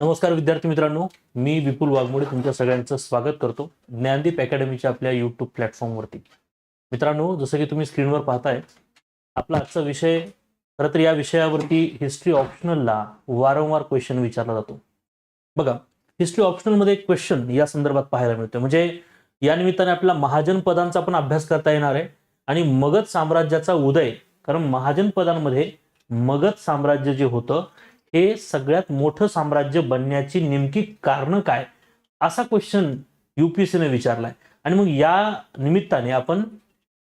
नमस्कार विद्यार्थी मित्रांनो मी विपुल वाघमोडे तुमच्या सगळ्यांचं स्वागत करतो ज्ञानदीप अकॅडमीच्या आपल्या युट्यूब प्लॅटफॉर्मवरती मित्रांनो जसं की तुम्ही स्क्रीनवर पाहताय आपला आजचा विषय खरं तर या विषयावरती हिस्ट्री ऑप्शनलला वारंवार क्वेश्चन विचारला जातो. बघा हिस्ट्री ऑप्शनलमध्ये एक क्वेश्चन या संदर्भात पाहायला मिळतो म्हणजे या निमित्ताने आपल्याला महाजन पदांचा पण अभ्यास करता येणार आहे आणि मगध साम्राज्याचा उदय कारण महाजन पदांमध्ये मगध साम्राज्य जे होतं हे सगळ्यात मोठं साम्राज्य बनण्याची नेमकी कारण काय? असा क्वेश्चन युपीएससीने विचारलाय. आणि मग या निमित्ताने आपण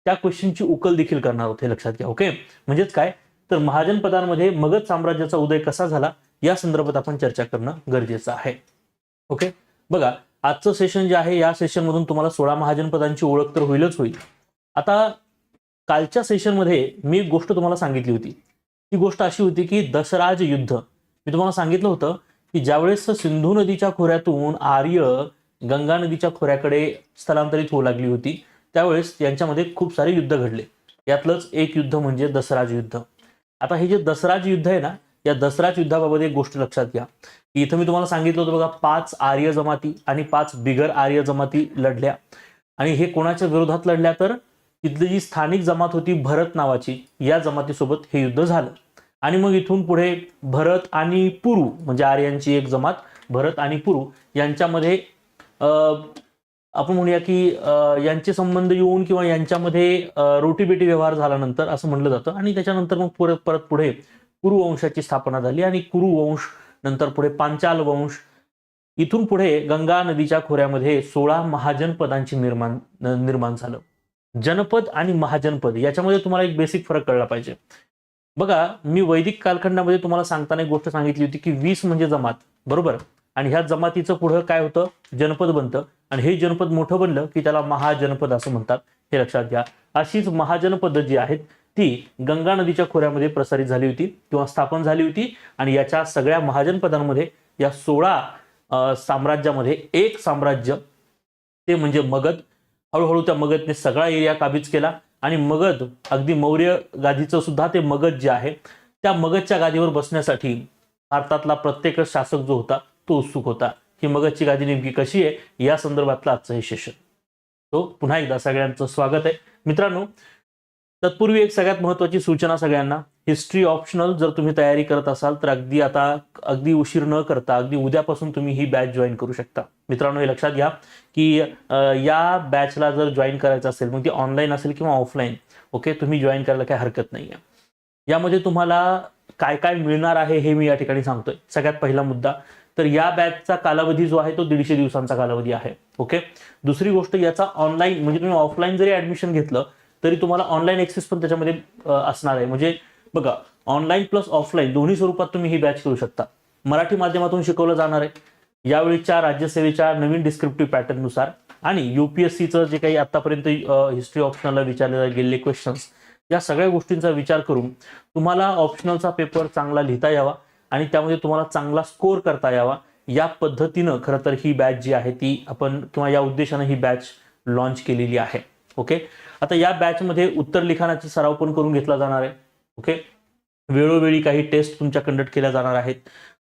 त्या क्वेश्चनची उकल देखील करणार आहोत हे लक्षात घ्या ओके म्हणजेच काय? तर महाजन पदांमध्ये मगध साम्राज्याचा उदय कसा झाला? या संदर्भात आपण चर्चा करणं गरजेचं आहे. ओके बघा आजचं सेशन जे आहे या सेशनमधून तुम्हाला सोळा महाजन पदांची ओळख तर होईलच होईल. आता कालच्या सेशनमध्ये मी एक गोष्ट तुम्हाला सांगितली होती. ती गोष्ट अशी होती की दशराज युद्ध. मी तुम्हाला सांगितलं होतं की ज्यावेळेस सिंधू नदीच्या खोऱ्यातून आर्य गंगा नदीच्या खोऱ्याकडे स्थलांतरित होऊ लागली होती त्यावेळेस यांच्यामध्ये खूप सारे युद्ध घडले. यातलंच एक युद्ध म्हणजे दसराज युद्ध. आता हे जे दसराज युद्ध आहे ना या दसराज युद्धाबाबत एक गोष्ट लक्षात घ्या. की इथं मी तुम्हाला सांगितलं होतं बघा पाच आर्य जमाती आणि पाच बिगर आर्य जमाती लढल्या. आणि हे कोणाच्या विरोधात लढल्या तर इथली जी स्थानिक जमात होती भरत नावाची या जमातीसोबत हे युद्ध झालं. आणि मग इथून पुढे भरत आणि पुरू म्हणजे आर्यांची एक जमात भरत आणि पुरू यांच्यामध्ये अं, आपण म्हणूया की यांचे संबंध येऊन किंवा यांच्यामध्ये रोटीबेटी व्यवहार झाल्यानंतर असं म्हणलं जातं. आणि त्याच्यानंतर मग परत परत पुढे कुरु वंशाची स्थापना झाली आणि कुरु वंश नंतर पुढे पांचाल वंश. इथून पुढे गंगा नदीच्या खोऱ्यामध्ये सोळा महाजनपदांची निर्माण निर्माण झालं. जनपद आणि महाजनपद याच्यामध्ये तुम्हाला एक बेसिक फरक कळला पाहिजे. बघा मी वैदिक कालखंडामध्ये तुम्हाला सांगताना एक गोष्ट सांगितली होती की वीस म्हणजे जमात बरोबर? आणि ह्या जमातीचं पुढं काय होतं? जनपद बनतं. आणि हे जनपद मोठं बनलं की त्याला महाजनपद असं म्हणतात. हे लक्षात घ्या. अशीच महाजनपद जी आहेत ती गंगा नदीच्या खोऱ्यामध्ये प्रसारित झाली होती किंवा स्थापन झाली होती. आणि याच्या सगळ्या महाजनपदांमध्ये या सोळा साम्राज्यामध्ये एक साम्राज्य ते म्हणजे मगध. हळूहळू त्या मगधने सगळा एरिया काबीज केला. आणि मगध अगदी मौर्य गादीचं सुद्धा ते मगध जे आहे त्या मगधच्या गादीवर बसण्यासाठी भारतातला प्रत्येक शासक जो होता तो उत्सुक होता. ही मगधची गादी नेमकी कशी आहे? या संदर्भातलं आजचं हे सेशन तो पुन्हा एकदा सगळ्यांचं स्वागत आहे. मित्रांनो तत्पूर्वी एक सगळ्यात महत्वाची सूचना सगळ्यांना हिस्ट्री ऑप्शनल जर तुम्ही तयारी करत असाल तर अगदी आता अगदी उशीर न करता अगदी उद्यापासून तुम्ही ही बॅच जॉईन करू शकता. मित्रांनो हे लक्षात घ्या की या बॅचला जर जॉईन करायचं असेल मग ती ऑनलाईन असेल किंवा ऑफलाईन ओके तुम्ही जॉईन करायला काही हरकत नाही आहे यामध्ये तुम्हाला काय काय मिळणार आहे हे मी या ठिकाणी सांगतोय. सगळ्यात पहिला मुद्दा तर या बॅचचा कालावधी जो आहे तो दीडशे दिवसांचा कालावधी आहे ओके दुसरी गोष्ट याचा ऑनलाईन म्हणजे तुम्ही ऑफलाईन जरी ऍडमिशन घेतलं तरी तुम्हाला ऑनलाईन एक्सेस पण त्याच्यामध्ये असणार आहे. म्हणजे बघा ऑनलाईन प्लस ऑफलाईन दोन्ही स्वरूपात तुम्ही ही बॅच करू शकता. मराठी माध्यमातून शिकवलं जाणार आहे. यावेळीच्या राज्यसेवेच्या नवीन डिस्क्रिप्टिव्ह पॅटर्ननुसार आणि युपीएससीचं जे काही आतापर्यंत हिस्ट्री ऑप्शनला विचारले गेलेले क्वेश्चन्स या सगळ्या गोष्टींचा विचार करून तुम्हाला ऑप्शनलचा पेपर चांगला लिहिता यावा आणि त्यामध्ये तुम्हाला चांगला स्कोर करता यावा. या पद्धतीनं खरं तर ही बॅच जी आहे ती आपण किंवा या उद्देशानं ही बॅच लॉन्च केलेली आहे. ओके आता या बॅचमध्ये उत्तर लिखाणाचा सराव पण करून घेतला जाणार आहे. ओके वेळोवेळी काही टेस्ट तुमच्या कंडक्ट केल्या जाणार आहेत.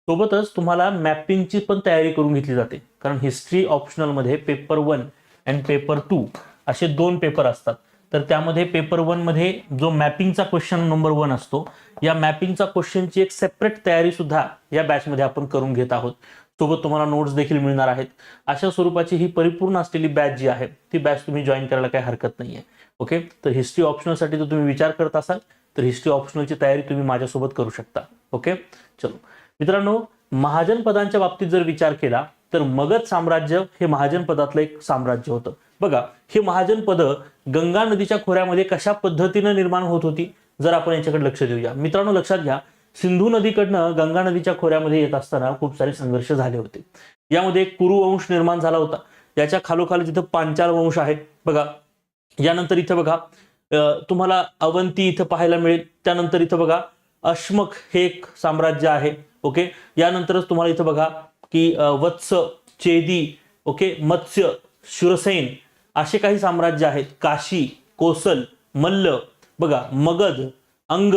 सोबतच तुम्हाला मॅपिंगची पण तयारी करून घेतली जाते. कारण history ऑप्शनलमध्ये paper one and paper two असे दोन पेपर असतात. तर त्यामध्ये पेपर वनमध्ये जो मॅपिंगचा क्वेश्चन नंबर वन असतो या मॅपिंगचा क्वेश्चनची एक सेपरेट तयारी सुद्धा या बॅचमध्ये आपण करून घेत आहोत. सोबत तुम्हाला नोट्स देखील मिळणार आहेत. अशा स्वरूपाची ही परिपूर्ण असलेली बॅच जी आहे ती बॅच तुम्ही जॉईन करायला काही हरकत नाहीये. ओके तर हिस्ट्री ऑप्शनलसाठी जर तुम्ही विचार करत असाल तर हिस्ट्री ऑप्शनलची तयारी तुम्ही माझ्यासोबत करू शकता. ओके चलो. मित्रांनो महाजन पदांच्या बाबतीत जर विचार केला तर मगध साम्राज्य हे महाजन पदातलं एक साम्राज्य होतं. बघा हे महाजन पद गंगा नदीच्या खोऱ्यामध्ये कशा पद्धतीनं निर्माण होत होती जर आपण याच्याकडे लक्ष देऊया. मित्रांनो लक्षात घ्या सिंधू नदीकडनं गंगा नदीच्या खोऱ्यामध्ये येत असताना खूप सारे संघर्ष झाले होते. यामध्ये कुरुवंश निर्माण झाला होता. याच्या खालोखाल जिथं पांचाल वंश आहे बघा. यानंतर इथं बघा तुम्हाला अवंती इथं पाहायला मिळेल. त्यानंतर इथं बघा अश्मक हे एक साम्राज्य आहे ओके. यानंतरच तुम्हाला इथं बघा की वत्स चेदी ओके मत्स्य शुरसेन असे काही साम्राज्य आहेत. काशी कोसल मल्ल बघा मगध अंग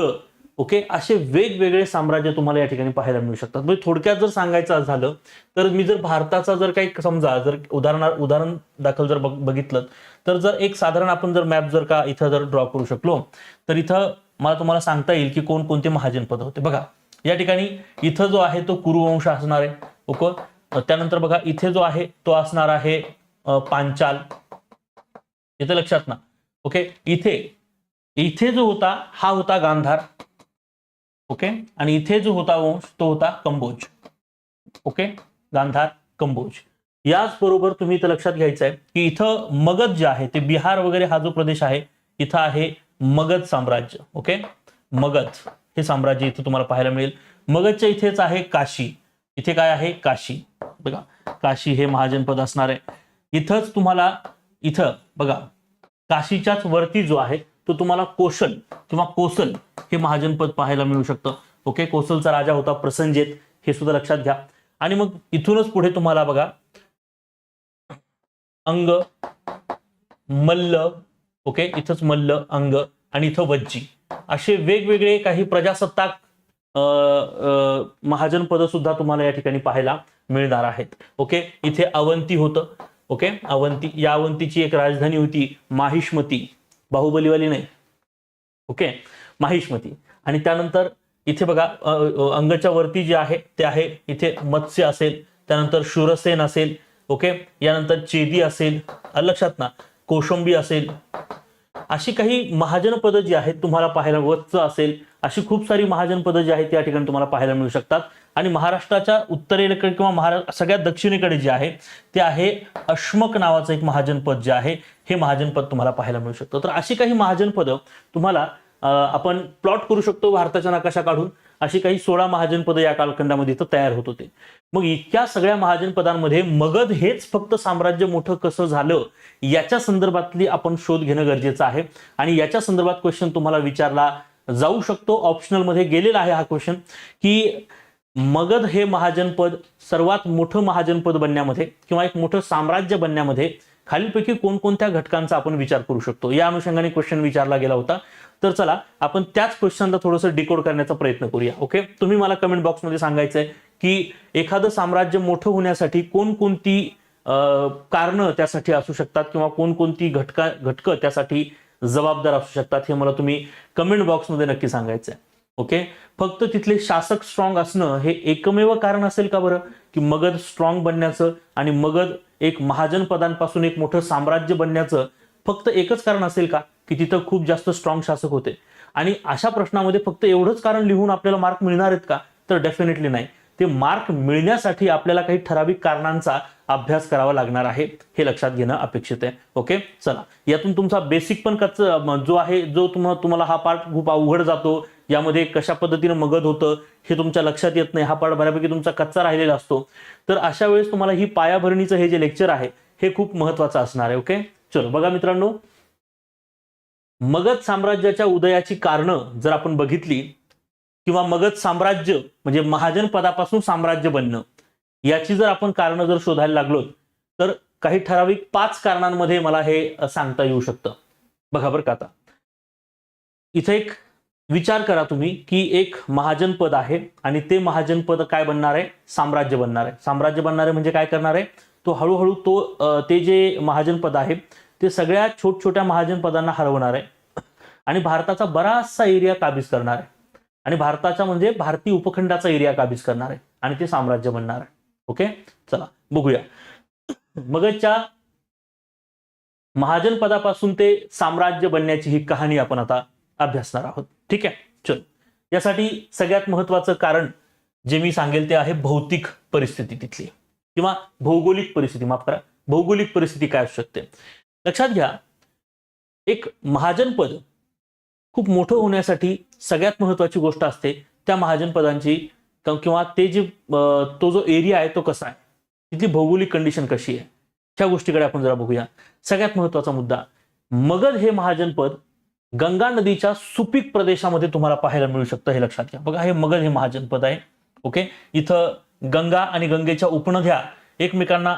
ओके? असे वेगवेगळे साम्राज्य तुम्हाला या ठिकाणी पाहायला मिळू शकतात. म्हणजे थोडक्यात जर सांगायचं झालं तर मी जर भारताचा जर काही समजा जर उदाहरणा उदाहरण दाखल जर बघितलं तर जर एक साधारण आपण जर मॅप जर का इथं जर ड्रॉ करू शकलो तर इथं मला तुम्हाला सांगता येईल की कोण कोणते महाजनपद होते. बघा या ठिकाणी इथं जो आहे तो कुरुवंश असणार आहे ओके? त्यानंतर बघा इथे जो आहे तो असणार आहे पांचाल इथे लक्षात ना. ओके इथे इथे जो होता हा होता गांधार. ओके आणि इथे जो होता वंश तो होता कंबोज. ओके गांधार कंबोज. याच बरोबर तुम्ही इथं लक्षात घ्यायचं आहे की इथं मगध जे आहे ते बिहार वगैरे हा जो प्रदेश आहे इथं आहे मगध साम्राज्य. ओके मगध हे साम्राज्य इथं तुम्हाला पाहायला मिळेल. मगधच्या इथेच आहे काशी. इथे काय आहे? काशी. बघा काशी हे महाजनपद असणार आहे. इथंच तुम्हाला इथं बघा काशीच्याच वरती जो आहे तो तुम्हाला कोशल किंवा कोसल हे महाजनपद पाहायला मिळू शकतं. ओके? कोसलचा राजा होता प्रसंजित हे सुद्धा लक्षात घ्या. आणि मग इथूनच पुढे तुम्हाला बघा अंग मल्ल ओके? इथंच मल्ल अंग आणि इथं वज्जी. असे वेगवेगळे काही प्रजासत्ताक महाजनपद सुद्धा तुम्हाला या ठिकाणी पाहायला मिळणार आहेत. ओके? इथे अवंती होतं. ओके? अवंती या अवंतीची एक राजधानी होती माहिष्मती. बाहुबलीवाली नाही. ओके? माहिष्मती. आणि त्यानंतर इथे बघा अंगाच्या अंगच्या वरती जे आहे ते आहे इथे मत्स्य असेल त्यानंतर शूरसेन असेल ओके? यानंतर चेदी असेल लक्षात ना कोशंबी असेल. अशी काही महाजनपदं जी आहेत तुम्हाला पाहायला वत्स असेल अशी खूप सारी महाजनपदं जी आहेत त्या ठिकाणी तुम्हाला पाहायला मिळू शकतात. आणि महाराष्ट्राच्या उत्तरेकडे किंवा महाराष्ट्र सगळ्यात दक्षिणेकडे जे आहे ते आहे अश्मक नावाचं एक महाजनपद जे आहे हे महाजनपद तुम्हाला पाहायला मिळू शकतं. तर अशी काही महाजनपदं तुम्हाला आपण प्लॉट करू शकतो भारताच्या नकाशा काढून. अशी काही सोळा महाजनपदं या कालखंडामध्ये इथं तयार होत होते. मग इतक्या सगळ्या महाजनपदांमध्ये मगध हेच फक्त साम्राज्य मोठं कसं झालं याच्या संदर्भातली आपण शोध घेणं गरजेचं आहे. आणि याच्या संदर्भात क्वेश्चन तुम्हाला विचारला जाऊ शकतो. ऑप्शनलमध्ये गेलेला आहे हा क्वेश्चन की मगध हे महाजनपद सर्वात मोठं महाजनपद बनण्यामध्ये किंवा एक मोठं साम्राज्य बनण्यामध्ये खालीलपैकी कोणकोणत्या घटकांचा आपण विचार करू शकतो? या अनुषंगाने क्वेश्चन विचारला गेला होता. तर चला आपण त्याच क्वेश्चनला थोडंसं डिकोड करण्याचा प्रयत्न करूया ओके तुम्ही मला कमेंट बॉक्समध्ये सांगायचंय की एखादं साम्राज्य मोठं होण्यासाठी कोणकोणती कारण त्यासाठी असू शकतात किंवा कोणकोणती घटका घटकं त्यासाठी जबाबदार असू शकतात हे मला तुम्ही कमेंट बॉक्समध्ये नक्की सांगायचं आहे ओके? फक्त तिथले शासक स्ट्रॉंग असणं हे एकमेव कारण असेल का बरं? की मगध स्ट्रॉंग बनण्याचं आणि मगध एक महाजन पदांपासून एक मोठं साम्राज्य बनण्याचं फक्त एकच कारण असेल का? की तिथं खूप जास्त स्ट्रॉंग शासक होते. आणि अशा प्रश्नामध्ये फक्त एवढंच कारण लिहून आपल्याला मार्क मिळणार आहेत का? तर डेफिनेटली नाही. ते मार्क मिळण्यासाठी आपल्याला काही ठराविक कारणांचा अभ्यास करावा लागणार आहे हे लक्षात घेणं अपेक्षित आहे. ओके चला. यातून तुमचा बेसिक पण कच जो आहे जो तुम्हाला तुम्हाला हा पार्ट खूप अवघड जातो. यामध्ये कशा पद्धतीनं मगध होतं हे तुमच्या लक्षात येत नाही. हा पार्ट बऱ्यापैकी तुमचा कच्चा राहिलेला असतो. तर अशा वेळेस तुम्हाला ही पायाभरणीचं हे जे लेक्चर आहे हे खूप महत्वाचं असणार आहे. ओके चलो बघा मित्रांनो. मगध साम्राज्याच्या उदयाची कारणं जर आपण बघितली किंवा मगध साम्राज्य म्हणजे महाजन पदापासून साम्राज्य बनणं याची जर आपण कारणं जर शोधायला लागलो तर काही ठराविक पाच कारणांमध्ये मला हे सांगता येऊ शकतं. बघा बरं का आता. इथे एक विचार करा तुम्ही की एक महाजन पद आहे आणि ते महाजन पद काय बनणार आहे? साम्राज्य बनणार आहे. साम्राज्य बनणार आहे म्हणजे काय करणार आहे? तो हळूहळू तो ते जे महाजन पद आहे ते सगळ्या छोट छोट्या महाजन पदांना हरवणार आहे. आणि भारताचा बराचसा एरिया काबीज करणार आहे. आणि भारताचा म्हणजे भारतीय उपखंडाचा एरिया काबीज करणार आहे आणि ते साम्राज्य बनणार आहे. ओके? चला बघूया. मगच्या महाजन पदापासून ते साम्राज्य बनण्याची ही कहाणी आपण आता अभ्यासणार आहोत. ठीक आहे? चल. यासाठी सगळ्यात महत्वाचं कारण जे मी सांगेल ते आहे भौतिक परिस्थिती तिथली. किंवा भौगोलिक परिस्थिती माफ करा. भौगोलिक परिस्थिती काय असू शकते? लक्षात घ्या एक महाजनपद खूप मोठं होण्यासाठी सगळ्यात महत्वाची गोष्ट असते त्या महाजनपदांची. किंवा ते जे तो जो एरिया आहे तो कसा आहे? तिथली भौगोलिक कंडिशन कशी आहे? ह्या गोष्टीकडे आपण जरा बघूया. सगळ्यात महत्त्वाचा मुद्दा मगध हे महाजनपद गंगा नदीच्या सुपीक प्रदेशामध्ये तुम्हाला पाहायला मिळू शकतं हे लक्षात घ्या. बघा हे मगध हे महाजनपद आहे ओके? इथं गंगा आणि गंगेच्या उपनद्या एकमेकांना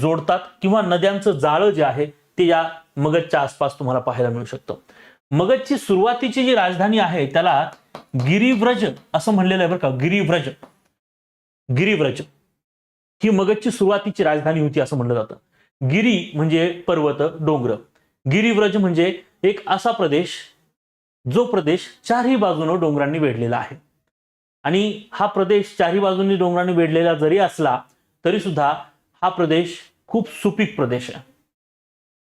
जोडतात किंवा नद्यांचं जाळं जे आहे ते या मगधच्या आसपास तुम्हाला पाहायला मिळू शकतं. मगधची सुरुवातीची जी राजधानी आहे त्याला गिरिव्रज असं म्हणलेलं आहे बरं का. गिरिव्रज. गिरिव्रज. ही मगधची सुरुवातीची राजधानी होती असं म्हणलं जातं. गिरी म्हणजे पर्वत डोंगर. गिरिव्रज म्हणजे एक असा प्रदेश जो प्रदेश चारही बाजूनं डोंगरांनी वेढलेला आहे. आणि हा प्रदेश चारही बाजूंनी डोंगरांनी वेढलेला जरी असला तरी सुद्धा हा प्रदेश खूप सुपीक प्रदेश आहे.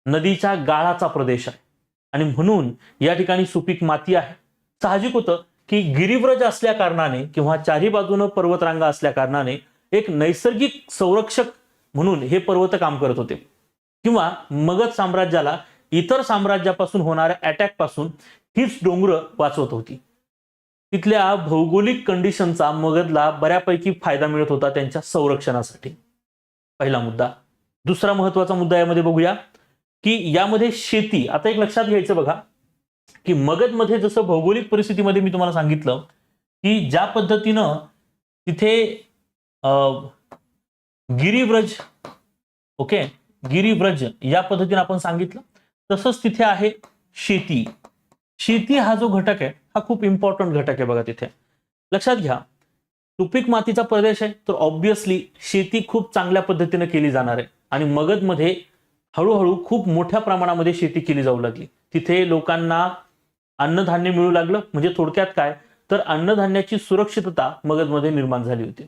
नदीच्या गाळाचा प्रदेश आहे. आणि म्हणून या ठिकाणी सुपीक माती आहे. साहजिक होतं की गिरिव्रज असल्या कारणाने किंवा चारही बाजूनं पर्वतरांगा असल्या कारणाने एक नैसर्गिक संरक्षक म्हणून हे पर्वत काम करत होते. किंवा मगध साम्राज्याला इतर साम्राज्यापासून होणाऱ्या अटॅकपासून हीच डोंगर वाचवत होती. तिथल्या भौगोलिक कंडिशनचा मगधला बऱ्यापैकी फायदा मिळत होता त्यांच्या संरक्षणासाठी. पहिला मुद्दा. दुसरा महत्त्वाचा मुद्दा यामध्ये बघूया. की यामध्ये शेती आता एक लक्षात घ्यायचं बघा की मगधमध्ये जसं भौगोलिक परिस्थितीमध्ये मी तुम्हाला सांगितलं की ज्या पद्धतीनं तिथे अं, गिरिव्रज ओके गिरिव्रज या पद्धतीने आपण सांगितलं तसंच तिथे आहे शेती. शेती हा जो घटक आहे हा खूप इम्पॉर्टंट घटक आहे बघा तिथे. लक्षात घ्या सुपीक मातीचा प्रदेश आहे तर ऑब्विसली शेती खूप चांगल्या पद्धतीने केली जाणार आहे. आणि मगधमध्ये हळूहळू खूप मोठ्या प्रमाणामध्ये शेती केली जाऊ लागली. तिथे लोकांना अन्नधान्य मिळू लागलं. म्हणजे थोडक्यात काय? तर अन्नधान्याची सुरक्षितता मगधमध्ये निर्माण झाली होती.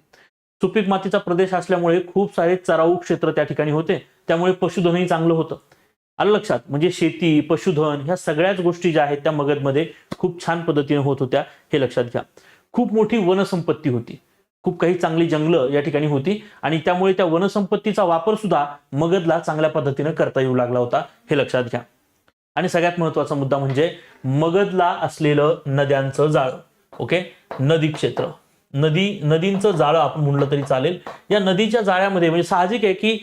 सुपीक मातीचा प्रदेश असल्यामुळे खूप सारे चराऊ क्षेत्र त्या ठिकाणी होते. त्यामुळे पशुधनही चांगलं होतं. आलं लक्षात? म्हणजे शेती पशुधन ह्या सगळ्याच गोष्टी ज्या आहेत त्या मगधमध्ये खूप छान पद्धतीने होत होत्या हे लक्षात घ्या. खूप मोठी वनसंपत्ती होती. खूप काही चांगली जंगलं या ठिकाणी होती. आणि त्यामुळे त्या वनसंपत्तीचा वापर सुद्धा मगधला चांगल्या पद्धतीने करता येऊ लागला होता हे लक्षात घ्या. आणि सगळ्यात महत्त्वाचा मुद्दा म्हणजे मगधला असलेलं नद्यांचं जाळं ओके? नदी क्षेत्र. नदी नदींचं जाळं आपण म्हणलं तरी चालेल. या नदीच्या जाळ्यामध्ये म्हणजे साहजिक आहे की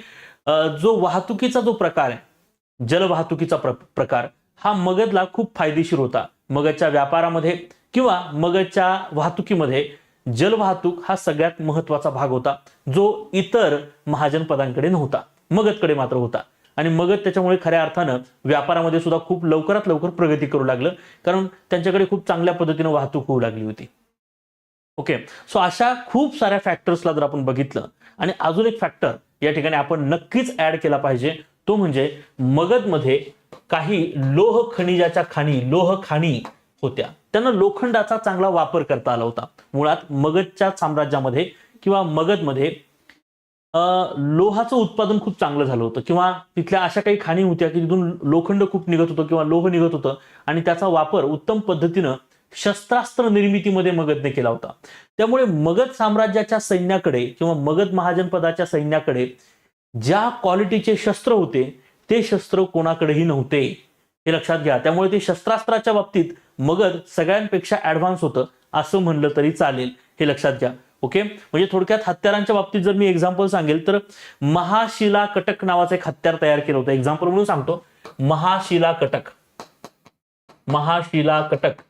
जो वाहतुकीचा जो प्रकार आहे जलवाहतुकीचा प्र प्रकार हा मगधला खूप फायदेशीर होता. मगधच्या व्यापारामध्ये किंवा मगधच्या वाहतुकीमध्ये जलवाहतूक हा सगळ्यात महत्त्वाचा भाग होता. जो इतर महाजनपदांकडे नव्हता. मगधकडे मात्र होता. आणि मगध त्याच्यामुळे खऱ्या अर्थानं व्यापारामध्ये सुद्धा खूप लवकरात लवकर प्रगती करू लागलं. कारण त्यांच्याकडे खूप चांगल्या पद्धतीनं वाहतूक होऊ लागली होती. ओके. सो अशा खूप साऱ्या फॅक्टर्सला जर आपण बघितलं आणि अजून एक फॅक्टर या ठिकाणी आपण नक्कीच ऍड केला पाहिजे तो म्हणजे मगधमध्ये काही लोह खनिजाच्या खाणी लोह खाणी होत्या. त्यांना लोखंडाचा चांगला वापर करता आला होता. मुळात मगधच्या साम्राज्यामध्ये किंवा मगधमध्ये अं, लोहाचं उत्पादन खूप चांगलं झालं होतं. किंवा तिथल्या अशा काही खाणी होत्या की तिथून लोखंड खूप निघत होतं किंवा लोह निघत होतं आणि त्याचा वापर उत्तम पद्धतीनं शस्त्रास्त्र निर्मितीमध्ये मगधने केला होता. त्यामुळे मगध साम्राज्याच्या सैन्याकडे किंवा मगध महाजनपदाच्या सैन्याकडे ज्या क्वालिटीचे शस्त्र होते ते शस्त्र कोणाकडेही नव्हते. हे लक्षात घ्या. त्यामुळे ते शस्त्रास्त्राच्या बाबतीत मगध सगळ्यांपेक्षा ऍडव्हान्स होतं असं म्हणलं तरी चालेल. हे लक्षात घ्या. ओके म्हणजे थोडक्यात हत्यारांच्या बाबतीत जर मी एक्झाम्पल सांगेल तर महाशिला कटक नावाचं एक हत्यार तयार केलं होतं. एक्झाम्पल म्हणून सांगतो. महाशिला कटक. महाशिला कटक.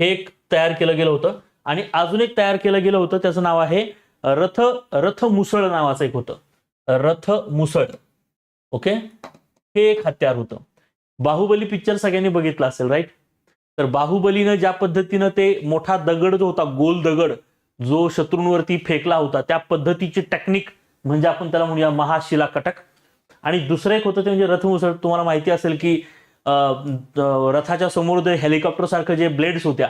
हे एक तयार केलं गेलं होतं. आणि अजून एक तयार केलं गेलं होतं. त्याचं नाव आहे रथ रथ मुसळ नावाचं एक होतं. रथ मुसळ. ओके हे एक हत्यार होतं. बाहुबली पिक्चर सगळ्यांनी बघितला असेल राईट तर बाहुबलीनं ज्या पद्धतीनं ते मोठा दगड जो होता गोल दगड जो शत्रूंवरती फेकला होता त्या पद्धतीची टेक्निक म्हणजे आपण त्याला म्हणूया महाशिला कटक आणि दुसरं एक होतं ते म्हणजे रथमुसळ तुम्हाला माहिती असेल की रथाच्या समोर जे हेलिकॉप्टर सारखं जे ब्लेड्स होत्या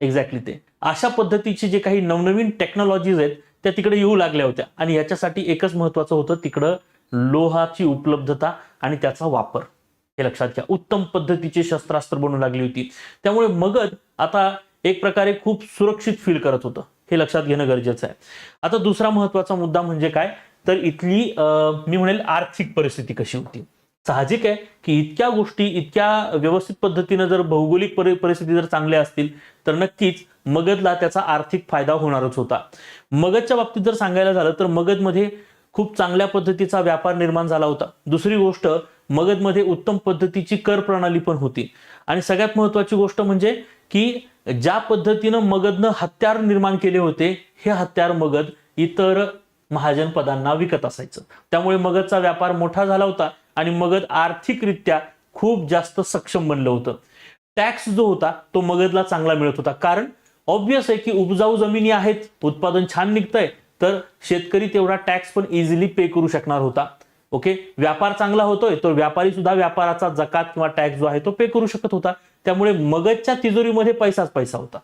एक्झॅक्टली ते. अशा पद्धतीची जे काही नवनवीन टेक्नॉलॉजीज आहेत त्या तिकडे येऊ लागल्या होत्या. आणि याच्यासाठी एकच महत्वाचं होतं तिकडं लोहाची उपलब्धता आणि त्याचा वापर. हे लक्षात घ्या. उत्तम पद्धतीची शस्त्रास्त्र बनू लागली होती. त्यामुळे मगध आता एक प्रकारे खूप सुरक्षित फील करत होतं. हे लक्षात घेणं गरजेचं आहे. आता दुसरा महत्त्वाचा मुद्दा म्हणजे काय? तर इथली मी म्हणेल आर्थिक परिस्थिती कशी होती? साहजिक आहे की इतक्या गोष्टी इतक्या व्यवस्थित पद्धतीनं जर भौगोलिक परि- परिस्थिती जर चांगल्या असतील तर नक्कीच मगधला त्याचा आर्थिक फायदा होणारच होता. मगधच्या बाबतीत जर सांगायला झालं तर मगधमध्ये खूप चांगल्या पद्धतीचा व्यापार निर्माण झाला होता. दुसरी गोष्ट मगधमध्ये उत्तम पद्धतीची कर प्रणाली पण होती. आणि सगळ्यात महत्वाची गोष्ट म्हणजे की ज्या पद्धतीनं मगधनं हत्यार निर्माण केले होते हे हत्यार मगध इतर महाजनपदांना विकत असायचं. त्यामुळे मगधचा व्यापार मोठा झाला होता आणि मगध आर्थिकरित्या खूप जास्त सक्षम बनलं होतं. टॅक्स जो होता तो मगधला चांगला मिळत होता. कारण ऑब्विस आहे की उपजाऊ जमिनी आहेत उत्पादन छान निघतंय तर शेतकरी तेवढा टॅक्स पण इझिली पे करू शकणार होता. ओके? व्यापार चांगला होतोय तर व्यापारी सुद्धा व्यापाराचा जकात किंवा टॅक्स जो आहे तो पे करू शकत होता. त्यामुळे मगधच्या तिजोरीमध्ये पैसाच पैसा होता.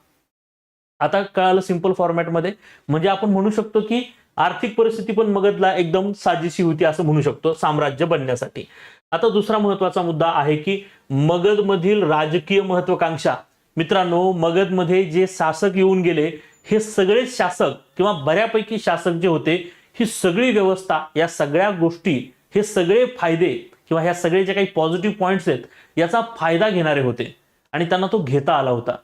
आता कळालं सिंपल फॉर्मॅटमध्ये म्हणजे आपण म्हणू शकतो की आर्थिक परिस्थिती पण मगधला एकदम साजेशी होती असं म्हणू शकतो साम्राज्य बनण्यासाठी. आता दुसरा महत्त्वाचा मुद्दा आहे की मगधमधील राजकीय महत्वाकांक्षा मित्रांनो मगधमध्ये जे शासक येऊन गेले हे सगळे शासक किंवा बऱ्यापैकी शासक जे होते ही सगळी व्यवस्था या सगळ्या गोष्टी हे सगळे फायदे किंवा ह्या सगळे जे काही पॉझिटिव्ह पॉईंट्स आहेत याचा फायदा घेणारे होते. आणि त्यांना तो घेता आला होता.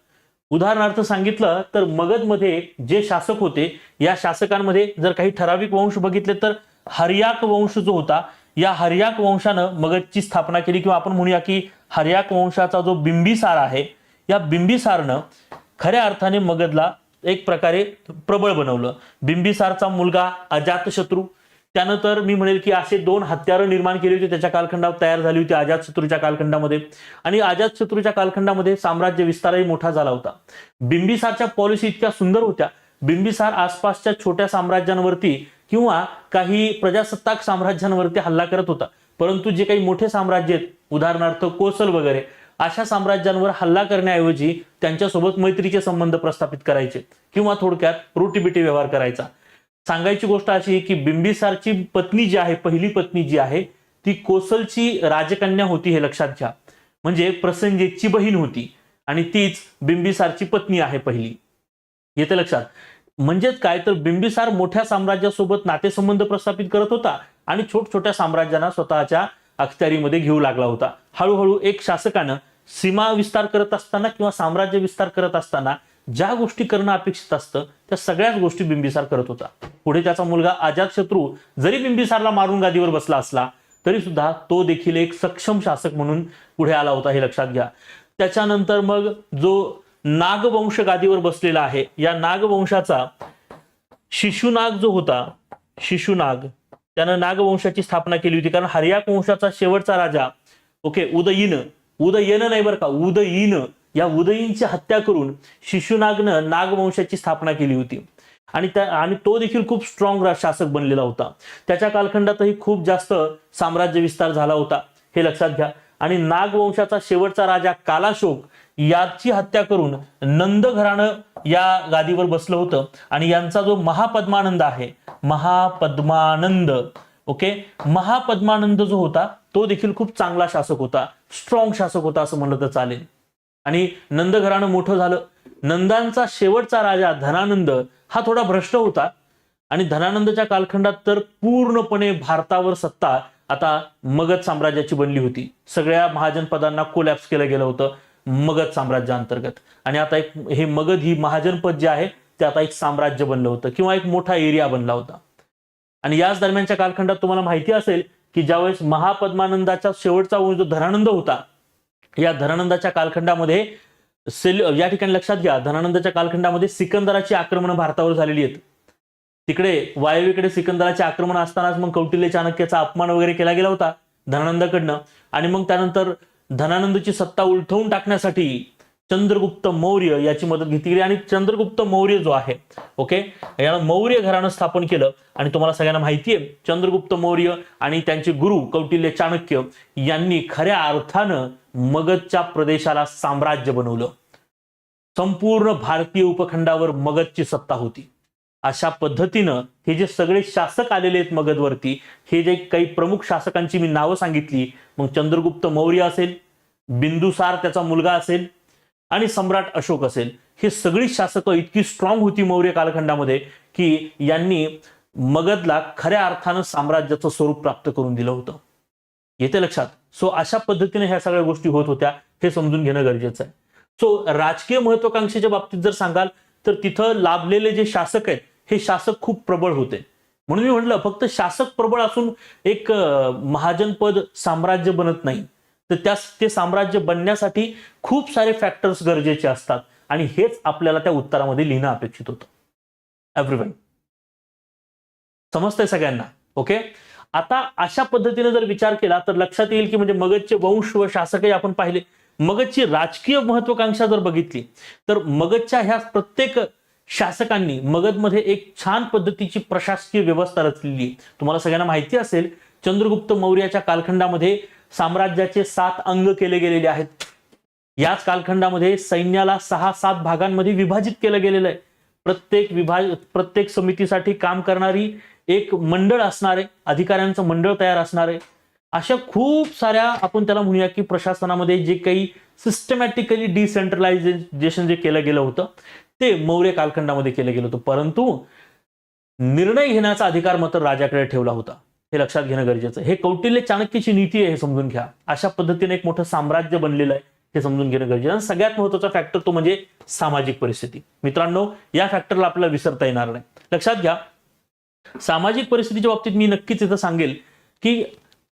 उदाहरणार्थ सांगितलं तर मगधमध्ये जे शासक होते या शासकांमध्ये जर काही ठराविक वंश बघितले तर हर्याक वंश जो होता या हर्याक वंशानं मगधची स्थापना केली. किंवा आपण म्हणूया की हर्याक वंशाचा जो बिंबिसार आहे या बिंबिसारनं खऱ्या अर्थाने मगधला एक प्रकारे प्रबळ बनवलं. बिंबिसारचा मुलगा अजातशत्रू त्यानंतर मी म्हणेल की असे दोन हत्यारं निर्माण केली होती. त्याच्या कालखंडावर तयार झाली होती अजातशत्रूच्या कालखंडामध्ये. आणि अजातशत्रूच्या कालखंडामध्ये साम्राज्य विस्तारही मोठा झाला होता. बिंबिसारच्या पॉलिसी इतक्या सुंदर होत्या. बिंबिसार आसपासच्या छोट्या साम्राज्यांवरती किंवा काही प्रजासत्ताक साम्राज्यांवरती हल्ला करत होता. परंतु जे काही मोठे साम्राज्य आहेत उदाहरणार्थ कोसल वगैरे अशा साम्राज्यांवर हल्ला करण्याऐवजी त्यांच्यासोबत मैत्रीचे संबंध प्रस्थापित करायचे किंवा थोडक्यात रोटीबिटी व्यवहार करायचा. सांगायची गोष्ट अशी आहे की बिंबिसारची पत्नी जी आहे पहिली पत्नी जी आहे ती कोसलची राजकन्या होती हे लक्षात घ्या. म्हणजे प्रसंजेची बहीण होती आणि तीच बिंबिसारची पत्नी आहे पहिली. येते लक्षात. म्हणजेच काय तर बिंबिसार मोठ्या साम्राज्यासोबत नातेसंबंध प्रस्थापित करत होता आणि छोट छोट्या साम्राज्यांना स्वतःच्या अखत्यारीमध्ये घेऊ लागला होता. हळूहळू एक शासकानं सीमा विस्तार करत असताना किंवा साम्राज्य विस्तार करत असताना ज्या गोष्टी करणं अपेक्षित असतं त्या सगळ्याच गोष्टी बिंबिसार करत होता. पुढे त्याचा मुलगा अजातशत्रू जरी बिंबिसारला मारून गादीवर बसला असला तरी सुद्धा तो देखील एक सक्षम शासक म्हणून पुढे आला होता हे लक्षात घ्या. त्याच्यानंतर मग जो नागवंश गादीवर बसलेला आहे या नागवंशाचा शिशुनाग जो होता शिशुनाग त्यानं नागवंशाची स्थापना केली होती. कारण हरियाक वंशाचा शेवटचा राजा ओके उदयीन उदयन नाही बरं का उदयीन या उदयींची हत्या करून शिशुनागनं नागवंशाची स्थापना केली होती. आणि त्या आणि तो देखील खूप स्ट्रॉंग शासक बनलेला होता. त्याच्या कालखंडातही खूप जास्त साम्राज्य विस्तार झाला होता. हे लक्षात घ्या. आणि नागवंशाचा शेवटचा राजा कालाशोक याची हत्या करून नंद घराणं या गादीवर बसलं होतं. आणि यांचा जो महापद्मानंद आहे महापद्मानंद ओके? महापद्मानंद जो होता तो देखील खूप चांगला शासक होता. स्ट्रॉंग शासक होता असं म्हणलं तर चालेल. आणि नंद घराणं मोठं झालं. नंदांचा शेवटचा राजा धनानंद हा थोडा भ्रष्ट होता. आणि धनानंदच्या कालखंडात तर पूर्णपणे भारतावर सत्ता आता मगध साम्राज्याची बनली होती. सगळ्या महाजनपदांना कोलॅप्स केलं गेलं होतं मगध साम्राज्याअंतर्गत आणि आता एक हे मगध ही महाजनपद जे आहे ते आता एक साम्राज्य बनलं होतं किंवा एक मोठा एरिया बनला होता. आणि याच दरम्यानच्या कालखंडात तुम्हाला माहिती असेल की ज्यावेळेस महापद्मानंदाचा शेवटचा वंश जो धनानंद होता या धनानंदाच्या कालखंडामध्ये सेल या ठिकाणी लक्षात घ्या धनानंदाच्या कालखंडामध्ये सिकंदराची आक्रमणं भारतावर झालेली आहेत. तिकडे वायव्येकडे सिकंदराचे आक्रमण असतानाच मग कौटिल्य चाणक्याचा अपमान वगैरे केला गेला होता धनानंदाकडनं. आणि मग त्यानंतर धनानंदची सत्ता उलथवून टाकण्यासाठी चंद्रगुप्त मौर्य याची मदत घेतली गेली. आणि चंद्रगुप्त मौर्य जो आहे ओके याला मौर्य घराणं स्थापन केलं. आणि तुम्हाला सगळ्यांना माहिती आहे चंद्रगुप्त मौर्य आणि त्यांचे गुरु कौटिल्य चाणक्य यांनी खऱ्या अर्थानं मगधच्या प्रदेशाला साम्राज्य बनवलं. संपूर्ण भारतीय उपखंडावर मगधची सत्ता होती. अशा पद्धतीनं हे जे सगळे शासक आलेले आहेत मगधवरती हे जे काही प्रमुख शासकांची मी नावं सांगितली मग चंद्रगुप्त मौर्य असेल बिंदुसार त्याचा मुलगा असेल आणि सम्राट अशोक असेल हे सगळी शासकं इतकी स्ट्रॉंग होती मौर्य कालखंडामध्ये की यांनी मगधला खऱ्या अर्थानं साम्राज्याचं स्वरूप प्राप्त करून दिलं होतं. येते लक्षात? सो अशा पद्धतीने ह्या सगळ्या गोष्टी होत होत्या हे समजून घेणं गरजेचं आहे. सो राजकीय महत्वाकांक्षेच्या बाबतीत जर सांगाल तर तिथं लाभलेले जे शासक आहेत हे शासक खूप प्रबळ होते. म्हणून मी म्हटलं फक्त शासक प्रबळ असून एक महाजनपद साम्राज्य बनत नाही. तर त्या ते साम्राज्य बनण्यासाठी खूप सारे फॅक्टर्स गरजेचे असतात. आणि हेच आपल्याला त्या उत्तरामध्ये लिहिणं अपेक्षित होतं. एव्हरीवन समजतंय सगळ्यांना? ओके आता अशा पद्धतीने जर विचार केला तर लक्षात येईल की म्हणजे मगधचे वंश व शासकही आपण पाहिले. मगधची राजकीय महत्वाकांक्षा जर बघितली तर मगधच्या ह्या प्रत्येक शासकांनी मगधमध्ये एक छान पद्धतीची प्रशासकीय व्यवस्था रचलेली. आहे. तुम्हाला सगळ्यांना माहिती असेल चंद्रगुप्त मौर्याच्या कालखंडामध्ये साम्राज्याचे सात अंग केले गेलेले आहेत. याच कालखंडामध्ये सैन्याला सहा सात भागांमध्ये विभाजित केलं गेलेलं आहे. प्रत्येक विभाग प्रत्येक समितीसाठी काम करणारी एक मंडळ असणार आहे अधिकाऱ्यांचं मंडळ तयार असणार आहे अशा खूप साऱ्या आपण त्याला म्हणूया की प्रशासनामध्ये जे काही सिस्टमॅटिकली डिसेंट्रलायझेशन जे केलं गेलं होतं ते मौर्य कालखंडामध्ये केलं गेलं होतं. परंतु निर्णय घेण्याचा अधिकार मात्र राजाकडे ठेवला होता. हे लक्षात घेणं गरजेचं हे कौटिल्य चाणक्याची नीती आहे हे समजून घ्या. अशा पद्धतीने एक मोठं साम्राज्य बनलेलं आहे हे समजून घेणं गरजेचं आणि सगळ्यात महत्त्वाचा फॅक्टर तो म्हणजे सामाजिक परिस्थिती. मित्रांनो या फॅक्टरला आपल्याला विसरता येणार नाही. लक्षात घ्या सामाजिक परिस्थितीच्या बाबतीत मी नक्कीच इथं सांगेल की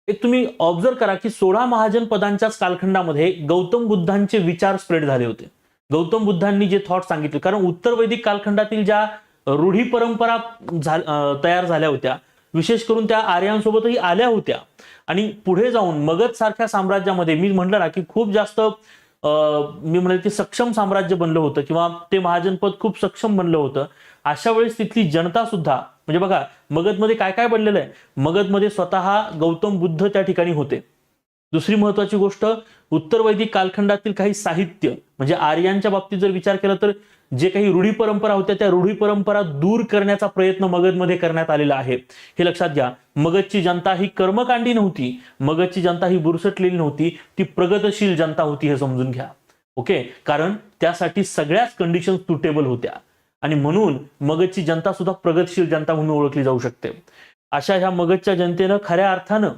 एक तुम्ही ऑब्झर्व करा की सोळा महाजन पदांच्याच कालखंडामध्ये गौतम बुद्धांचे विचार स्प्रेड झाले होते. गौतम बुद्धांनी जे थॉट सांगितले कारण उत्तर वैदिक कालखंडातील ज्या रूढी परंपरा तयार झाल्या होत्या विशेष करून त्या आर्यांसोबतही आल्या होत्या. आणि पुढे जाऊन मगध सारख्या साम्राज्यामध्ये मी म्हटलं ना की खूप जास्त मी म्हणेल की सक्षम साम्राज्य बनलं होतं किंवा ते महाजनपद खूप सक्षम बनलं होतं. अशा वेळेस तिथली जनता सुद्धा म्हणजे बघा मगधमध्ये काय काय बनलेलं आहे? मगधमध्ये स्वतः गौतम बुद्ध त्या ठिकाणी होते. दुसरी महत्वाची गोष्ट उत्तर वैदिक कालखंडातील काही साहित्य म्हणजे आर्यांच्या बाबतीत जर विचार केला तर जे काही रूढी परंपरा होत्या त्या रूढी परंपरा दूर करण्याचा प्रयत्न मगधमध्ये करण्यात आलेला आहे. हे लक्षात घ्या मगधची जनता ही कर्मकांडी नव्हती मगधची जनता ही बुरसटलेली नव्हती ती प्रगतशील जनता होती हे समजून घ्या. ओके? कारण त्यासाठी सगळ्याच कंडिशन सुटेबल होत्या. आणि म्हणून मगधची जनता सुद्धा प्रगतशील जनता म्हणून ओळखली जाऊ शकते. अशा ह्या मगधच्या जनतेनं खऱ्या अर्थानं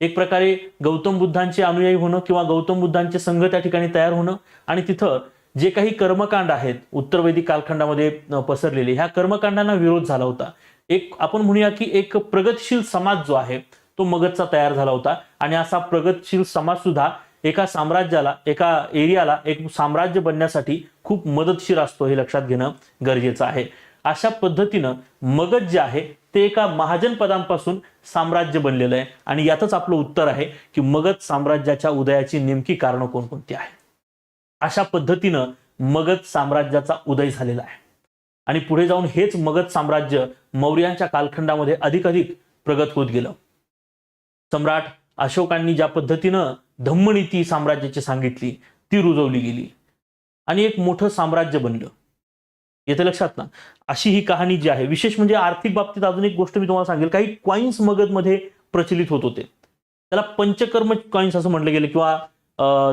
एक प्रकारे गौतम बुद्धांचे अनुयायी होणं किंवा गौतम बुद्धांचे संघ त्या ठिकाणी तयार होणं आणि तिथं जे काही कर्मकांड आहेत उत्तर वैदिक कालखंडामध्ये पसरलेले ह्या कर्मकांडांना विरोध झाला होता. एक आपण म्हणूया की एक प्रगतशील समाज जो आहे तो मगधचा तयार झाला होता. आणि असा प्रगतशील समाज सुद्धा एका साम्राज्याला एका एरियाला एक साम्राज्य बनण्यासाठी खूप मदतशीर असतो हे लक्षात घेणं गरजेचं आहे. अशा पद्धतीनं मगध जे आहे ते एका महाजन पदांपासून साम्राज्य बनलेलं आहे. आणि यातच आपलं उत्तर आहे की मगध साम्राज्याच्या उदयाची नेमकी कारणं कोणकोणती आहे? अशा पद्धतीनं मगध साम्राज्याचा उदय झालेला आहे. आणि पुढे जाऊन हेच मगध साम्राज्य मौर्यांच्या कालखंडामध्ये अधिक अधिक प्रगत होत गेलं. सम्राट अशोकांनी ज्या पद्धतीनं धम्मनीती साम्राज्याची सांगितली ती रुजवली गेली. आणि एक मोठं साम्राज्य बनलं. येते लक्षात ना? अशी ही कहाणी जी आहे विशेष म्हणजे आर्थिक बाबतीत अजून एक गोष्ट मी तुम्हाला सांगेल. काही कॉइन्स मगधमध्ये प्रचलित होत होते. त्याला पंचकर्म कॉईन्स असं म्हटलं गेलं किंवा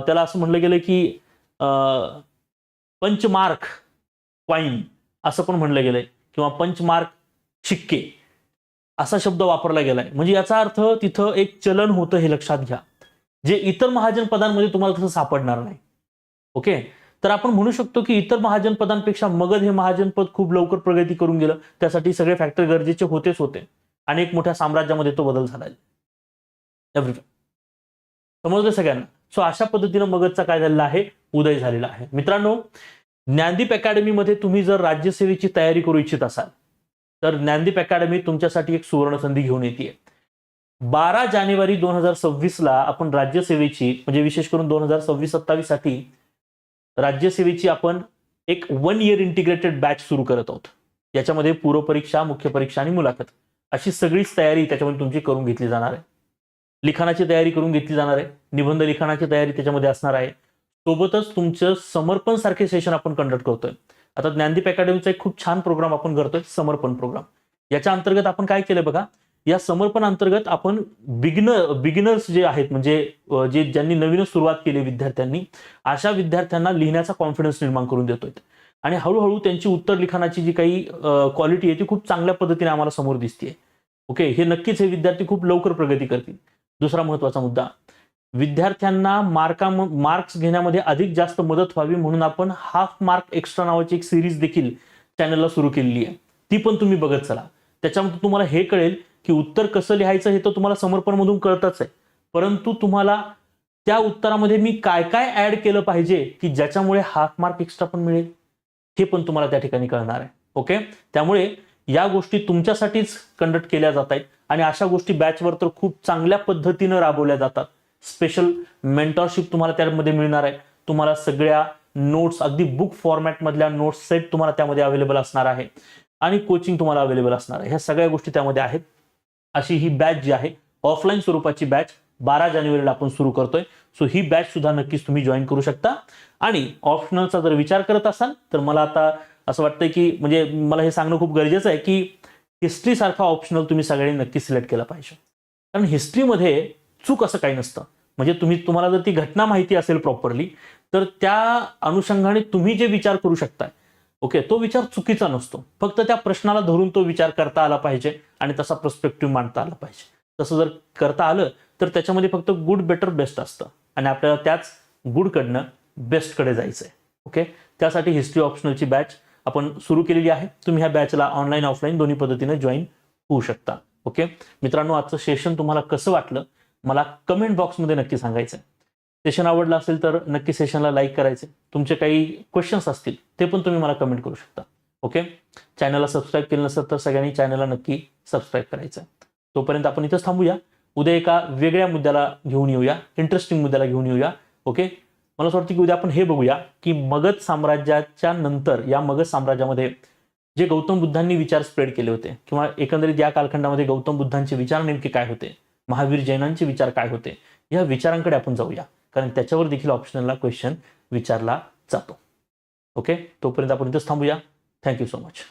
त्याला असं म्हटलं गेलं की अं, पंचमार्क कॉईन असं पण म्हणलं गेलंय किंवा पंचमार्क शिक्के असा शब्द वापरला गेलाय. म्हणजे याचा अर्थ तिथं एक चलन होतं हे लक्षात घ्या. जे इतर महाजन पदांमध्ये तुम्हाला तसं सापडणार नाही. ओके तर आपण म्हणू शकतो की इतर महाजन पदांपेक्षा मगध हे महाजनपद खूप लवकर प्रगती करून गेलं. त्यासाठी सगळे फॅक्टर गरजेचे होतेच होते. आणि एक मोठ्या साम्राज्यामध्ये तो बदल झाला. समजलं सगळ्यांना? सो अशा पद्धतीनं मगधचा काय झालेला आहे? उदय झालेला आहे. मित्रांनो ज्ञानदीप अकॅडमीमध्ये तुम्ही जर राज्यसेवेची तयारी करू इच्छित असाल तर ज्ञानदीप अकॅडमी तुमच्यासाठी एक सुवर्ण संधी घेऊन येते बारा जानेवारी दोन हजार सव्वीसला आपण राज्यसेवेची म्हणजे विशेष करून दोन हजार सव्वीस सत्तावीससाठी राज्यसेवेची आपण एक वन इयर इंटिग्रेटेड बॅच सुरू करत आहोत. याच्यामध्ये पूर्वपरीक्षा मुख्य परीक्षा आणि मुलाखत अशी सगळीच तयारी त्याच्यामध्ये तुमची करून घेतली जाणार आहे. लिखाणाची तयारी करून घेतली जाणार आहे. निबंध लिखाणाची तयारी त्याच्यामध्ये असणार आहे. सोबतच तुमचं समर्पण सारखे सेशन आपण कंडक्ट करतोय. आता ज्ञानदीप अकॅडमीचा एक खूप छान प्रोग्राम आपण करतोय समर्पण प्रोग्राम याच्या अंतर्गत आपण काय केलं बघा? या समर्पण अंतर्गत आपण बिगिनर बिगिनर्स जे आहेत म्हणजे जे ज्यांनी नवीनच सुरुवात केली विद्यार्थ्यांनी अशा विद्यार्थ्यांना लिहिण्याचा कॉन्फिडन्स निर्माण करून देतोय. आणि हळूहळू त्यांची उत्तर लिखाणाची जी काही क्वालिटी आहे ती खूप चांगल्या पद्धतीने आम्हाला समोर दिसते ओके हे नक्कीच हे विद्यार्थी खूप लवकर प्रगती करतील. दुसरा महत्त्वाचा मुद्दा. विद्यार्थ्यांना मार्का मार्क्स घेण्यामध्ये अधिक जास्त मदत व्हावी म्हणून आपण हाफ मार्क एक्स्ट्रा नावाची एक सिरीज देखील चॅनलला सुरू केलेली आहे. ती पण तुम्ही बघत चला. त्याच्यामध्ये तुम्हाला हे कळेल की उत्तर कसं लिहायचं हे तर तुम्हाला समर्पणमधून कळतच आहे. परंतु तुम्हाला त्या उत्तरामध्ये मी काय काय ऍड केलं पाहिजे की ज्याच्यामुळे हाफ मार्क एक्स्ट्रा पण मिळेल? हे पण तुम्हाला त्या ठिकाणी कळणार आहे. ओके त्यामुळे या गोष्टी तुमच्यासाठीच कंडक्ट केल्या जात आहेत आणि अशा गोष्टी बॅचवर तर खूप चांगल्या पद्धतीनं राबवल्या जातात. स्पेशल मेंटॉरशिप तुम्हाला त्यामध्ये मिळणार आहे. तुम्हाला सगळ्या नोट्स अगदी बुक फॉर्मॅटमधल्या नोट्स सेट तुम्हाला त्यामध्ये अवेलेबल असणार आहे. आणि कोचिंग तुम्हाला अवेलेबल असणार आहे. ह्या सगळ्या गोष्टी त्यामध्ये आहेत. अशी ही बॅच जी आहे ऑफलाईन स्वरूपाची बॅच बारा जानेवारीला आपण सुरू करतोय. सो ही बॅच सुद्धा नक्कीच तुम्ही जॉईन करू शकता. आणि ऑप्शनलचा जर विचार करत असाल तर मला आता असं वाटतंय की म्हणजे मला हे सांगणं खूप गरजेचं आहे की हिस्ट्री सारखा ऑप्शनल तुम्ही सगळ्यांनी नक्की सिलेक्ट केला पाहिजे. कारण हिस्ट्रीमध्ये चूक असं काही नसतं. म्हणजे तुम्ही तुम्हाला जर ती घटना माहिती असेल प्रॉपरली तर त्या अनुषंगाने तुम्ही जे विचार करू शकताय ओके तो विचार चुकीचा नसतो. फक्त त्या प्रश्नाला धरून तो विचार करता आला पाहिजे. आणि तसा प्रस्पेक्टिव्ह मांडता आला पाहिजे. तसं जर करता आलं तर त्याच्यामध्ये फक्त गुड बेटर बेस्ट असतं. आणि आपल्याला त्याच गुडकडनं बेस्टकडे जायचं आहे ओके त्यासाठी हिस्ट्री ऑप्शनलची बॅच आपण सुरू केलेली आहे. तुम्ही ह्या बॅचला ऑनलाईन ऑफलाईन दोन्ही पद्धतीने जॉईन होऊ शकता. ओके मित्रांनो आजचं सेशन तुम्हाला कसं वाटलं? मला कमेंट बॉक्समध्ये नक्की सांगायचं आहे सेशन आवडलं असेल तर नक्की सेशनला लाईक करायचे तुमचे काही क्वेश्चन्स असतील ते पण तुम्ही मला कमेंट करू शकता. ओके? चॅनलला सबस्क्राईब केलं नसेल तर सगळ्यांनी चॅनलला नक्की सबस्क्राईब करायचं. तोपर्यंत आपण इथंच थांबूया. उद्या एका वेगळ्या मुद्द्याला घेऊन येऊया. इंटरेस्टिंग मुद्द्याला घेऊन येऊया. ओके? मला असं वाटतं की उद्या आपण हे बघूया की मगध साम्राज्याच्या नंतर या मगध साम्राज्यामध्ये जे गौतम बुद्धांनी विचार स्प्रेड केले होते किंवा एकंदरीत या कालखंडामध्ये गौतम बुद्धांचे विचार नेमके काय होते महावीर जैनांचे विचार काय होते या विचारांकडे आपण जाऊया. कारण त्याच्यावर देखील ऑप्शनला क्वेश्चन विचारला जातो. ओके? तोपर्यंत आपण इथंच थांबूया. Thank you so much.